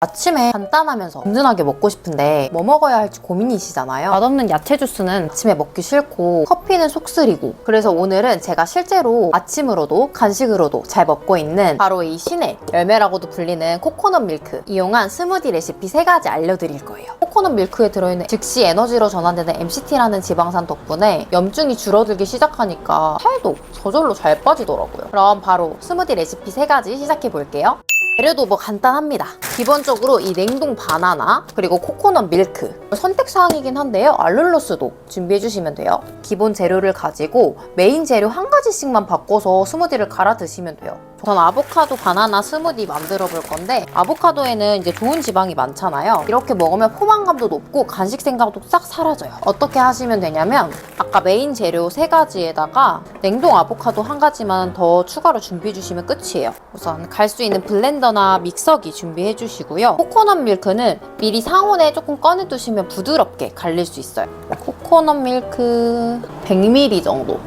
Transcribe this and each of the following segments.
아침에 간단하면서 든든하게 먹고 싶은데 뭐 먹어야 할지 고민이시잖아요. 맛없는 야채 주스는 아침에 먹기 싫고 커피는 속 쓰리고 그래서 오늘은 제가 실제로 아침으로도 간식으로도 잘 먹고 있는 바로 이 신의 열매라고도 불리는 코코넛 밀크 이용한 스무디 레시피 세 가지 알려드릴 거예요. 코코넛 밀크에 들어있는 즉시 에너지로 전환되는 MCT라는 지방산 덕분에 염증이 줄어들기 시작하니까 살도 저절로 잘 빠지더라고요. 그럼 바로 스무디 레시피 세 가지 시작해 볼게요. 재료도 뭐 간단합니다. 기본적으로 이 냉동 바나나 그리고 코코넛 밀크 선택 사항이긴 한데요. 알룰로스도 준비해 주시면 돼요. 기본 재료를 가지고 메인 재료 한 가지씩만 바꿔서 스무디를 갈아 드시면 돼요. 전 아보카도 바나나 스무디 만들어 볼 건데 아보카도에는 이제 좋은 지방이 많잖아요. 이렇게 먹으면 포만감도 높고 간식 생각도 싹 사라져요. 어떻게 하시면 되냐면 아까 메인 재료 세 가지에다가 냉동 아보카도 한 가지만 더 추가로 준비해 주시면 끝이에요. 우선 갈 수 있는 블렌더나 믹서기 준비해 주시고요. 코코넛 밀크는 미리 상온에 조금 꺼내 두시면 부드럽게 갈릴 수 있어요. 코코넛 밀크 100ml 정도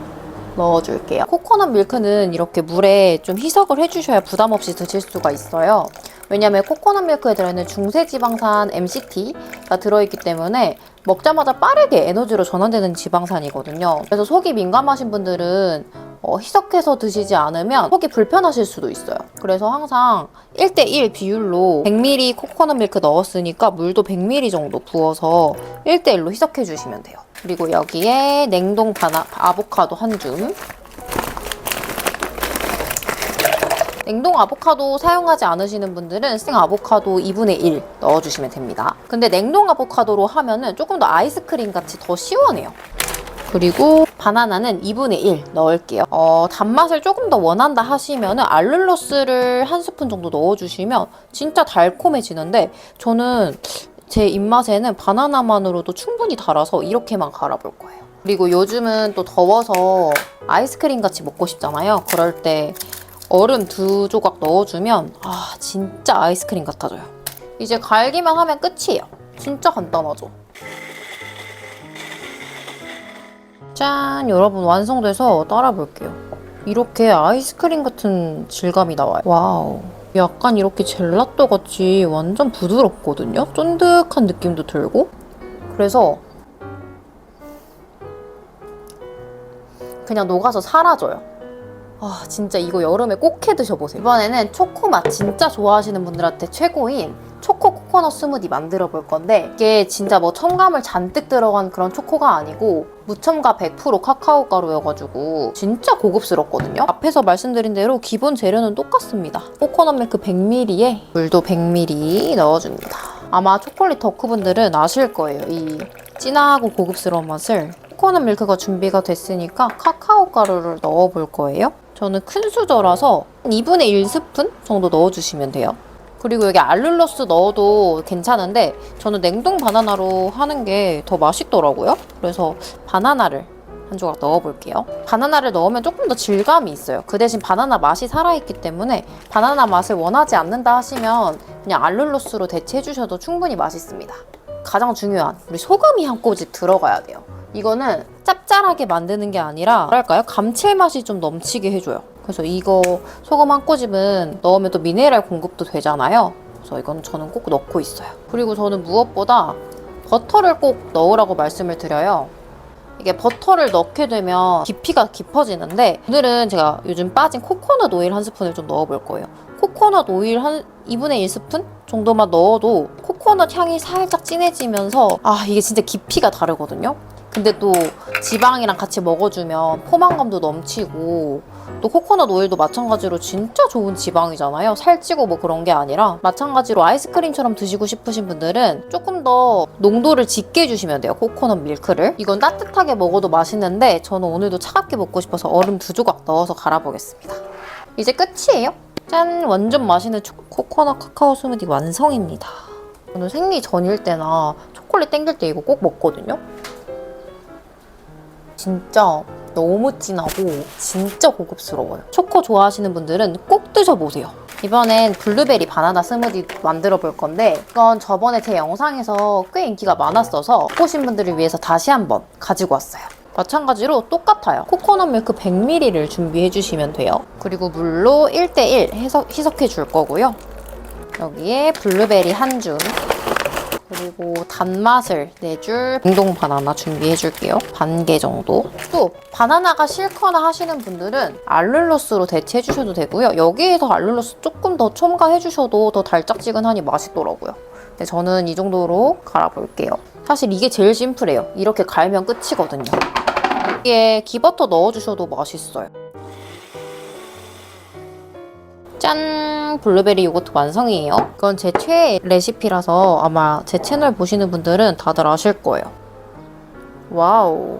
넣어줄게요. 코코넛 밀크는 이렇게 물에 좀 희석을 해주셔야 부담 없이 드실 수가 있어요. 왜냐면 코코넛 밀크에 들어있는 중세 지방산 MCT가 들어있기 때문에 먹자마자 빠르게 에너지로 전환되는 지방산이거든요. 그래서 속이 민감하신 분들은 어, 희석해서 드시지 않으면 속이 불편하실 수도 있어요. 그래서 항상 1대1 비율로 100ml 코코넛 밀크 넣었으니까 물도 100ml 정도 부어서 1대1로 희석해 주시면 돼요. 그리고 여기에 냉동 바나 아보카도 한 줌. 냉동 아보카도 사용하지 않으시는 분들은 생 아보카도 2분의 1 넣어주시면 됩니다. 근데 냉동 아보카도로 하면은 조금 더 아이스크림 같이 더 시원해요. 그리고 바나나는 2분의 1 넣을게요. 어, 단맛을 조금 더 원한다 하시면 알룰로스를 한 스푼 정도 넣어주시면 진짜 달콤해지는데 저는 제 입맛에는 바나나만으로도 충분히 달아서 이렇게만 갈아볼 거예요. 그리고 요즘은 또 더워서 아이스크림 같이 먹고 싶잖아요. 그럴 때 얼음 두 조각 넣어주면 아 진짜 아이스크림 같아져요. 이제 갈기만 하면 끝이에요. 진짜 간단하죠. 짠! 여러분 완성돼서 따라 볼게요. 이렇게 아이스크림 같은 질감이 나와요. 와우. 약간 이렇게 젤라또 같이 완전 부드럽거든요? 쫀득한 느낌도 들고. 그래서 그냥 녹아서 사라져요. 아 진짜 이거 여름에 꼭 해 드셔보세요. 이번에는 초코맛 진짜 좋아하시는 분들한테 최고인 초코 코코넛 스무디 만들어 볼 건데 이게 진짜 뭐 첨가물 잔뜩 들어간 그런 초코가 아니고 무첨가 100% 카카오 가루여가지고 진짜 고급스럽거든요. 앞에서 말씀드린 대로 기본 재료는 똑같습니다. 코코넛 밀크 100ml에 물도 100ml 넣어줍니다. 아마 초콜릿 덕후분들은 아실 거예요. 이 진하고 고급스러운 맛을 코코넛 밀크가 준비가 됐으니까 카카오 가루를 넣어 볼 거예요. 저는 큰 수저라서 2분의 1 스푼 정도 넣어주시면 돼요. 그리고 여기 알룰로스 넣어도 괜찮은데 저는 냉동 바나나로 하는 게 더 맛있더라고요. 그래서 바나나를 한 조각 넣어볼게요. 바나나를 넣으면 조금 더 질감이 있어요. 그 대신 바나나 맛이 살아있기 때문에 바나나 맛을 원하지 않는다 하시면 그냥 알룰로스로 대체해 주셔도 충분히 맛있습니다. 가장 중요한 우리 소금이 한 꼬집 들어가야 돼요. 이거는 짭짤하게 만드는 게 아니라 뭐랄까요? 감칠맛이 좀 넘치게 해줘요. 그래서 이거 소금 한 꼬집은 넣으면 또 미네랄 공급도 되잖아요. 그래서 이건 저는 꼭 넣고 있어요. 그리고 저는 무엇보다 버터를 꼭 넣으라고 말씀을 드려요. 이게 버터를 넣게 되면 깊이가 깊어지는데 오늘은 제가 요즘 빠진 코코넛 오일 한 스푼을 좀 넣어볼 거예요. 코코넛 오일 한 2분의 1 스푼 정도만 넣어도 코코넛 향이 살짝 진해지면서 아 이게 진짜 깊이가 다르거든요. 근데 또 지방이랑 같이 먹어주면 포만감도 넘치고 또 코코넛 오일도 마찬가지로 진짜 좋은 지방이잖아요. 살찌고 뭐 그런 게 아니라 마찬가지로 아이스크림처럼 드시고 싶으신 분들은 조금 더 농도를 짙게 해주시면 돼요. 코코넛 밀크를. 이건 따뜻하게 먹어도 맛있는데 저는 오늘도 차갑게 먹고 싶어서 얼음 두 조각 넣어서 갈아보겠습니다. 이제 끝이에요. 짠! 완전 맛있는 초- 코코넛 카카오 스무디 완성입니다. 저는 생리 전일 때나 초콜릿 땡길 때 이거 꼭 먹거든요. 진짜 너무 진하고 진짜 고급스러워요. 초코 좋아하시는 분들은 꼭 드셔보세요. 이번엔 블루베리 바나나 스무디 만들어 볼 건데 이건 저번에 제 영상에서 꽤 인기가 많았어서 보신 분들을 위해서 다시 한번 가지고 왔어요. 마찬가지로 똑같아요. 코코넛 밀크 100ml를 준비해 주시면 돼요. 그리고 물로 1대1 해석, 희석해 줄 거고요. 여기에 블루베리 한 줌. 그리고 단맛을 내줄 냉동 바나나 준비해 줄게요. 반 개 정도. 또 바나나가 싫거나 하시는 분들은 알룰로스로 대체해 주셔도 되고요. 여기에서 알룰로스 조금 더 첨가해 주셔도 더 달짝지근하니 맛있더라고요. 근데 저는 이 정도로 갈아볼게요. 사실 이게 제일 심플해요. 이렇게 갈면 끝이거든요. 여기에 기버터 넣어주셔도 맛있어요. 짠! 블루베리 요거트 완성이에요. 이건 제 최애 레시피라서 아마 제 채널 보시는 분들은 다들 아실 거예요. 와우.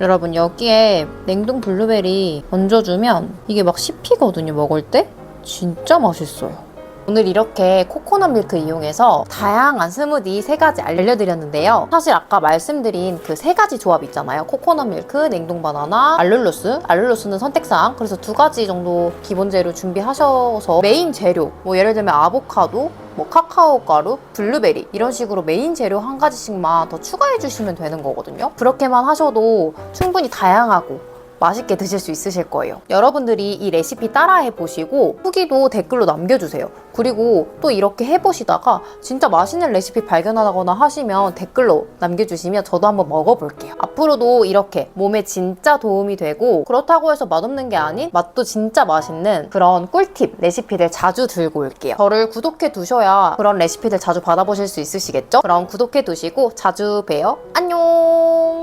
여러분 여기에 냉동 블루베리 얹어주면 이게 막 씹히거든요 먹을 때 진짜 맛있어요 오늘 이렇게 코코넛 밀크 이용해서 다양한 스무디 세 가지 알려드렸는데요. 사실 아까 말씀드린 그 세 가지 조합 있잖아요. 코코넛 밀크, 냉동 바나나, 알룰로스. 알룰로스는 선택사항. 그래서 두 가지 정도 기본 재료 준비하셔서 메인 재료 뭐 예를 들면 아보카도 뭐 카카오 가루, 블루베리 이런 식으로 메인 재료 한 가지씩만 더 추가해 주시면 되는 거거든요. 그렇게만 하셔도 충분히 다양하고 맛있게 드실 수 있으실 거예요. 여러분들이 이 레시피 따라해 보시고 후기도 댓글로 남겨주세요. 그리고 또 이렇게 해보시다가 진짜 맛있는 레시피 발견하거나 하시면 댓글로 남겨주시면 저도 한번 먹어볼게요. 앞으로도 이렇게 몸에 진짜 도움이 되고 그렇다고 해서 맛없는 게 아닌 맛도 진짜 맛있는 그런 꿀팁 레시피들 자주 들고 올게요. 저를 구독해 두셔야 그런 레시피들 자주 받아보실 수 있으시겠죠? 그럼 구독해 두시고 자주 봬요. 안녕!